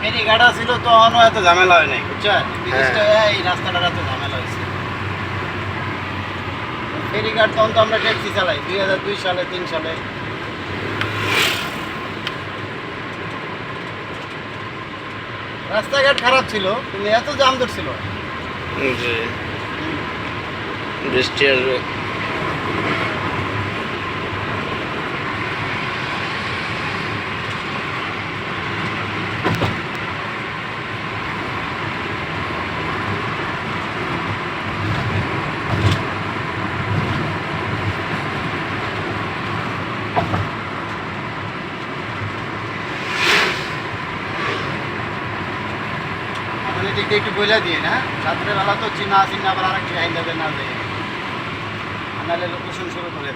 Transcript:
ফেরিঘাট ছিল তখনও এত ঝামেলা হয় নাই বুঝছেন এই রাস্তাটার এত ঝামেলা হয়েছে। ফেরিঘাট তখন তো আমরা ট্যাক্সি চালাই দুই হাজার দুই সালে তিন সালে। রাস্তাঘাট খারাপ ছিল কিন্তু এত জাম ধরছিল। জি। বৃষ্টি আসবে। একটু বইলা দিয়ে না রাত্রেবেলা তো চিনা চিনা আবার আরেকটি আইন যাবে না যায় নাহলে লোকেশন শুরু করে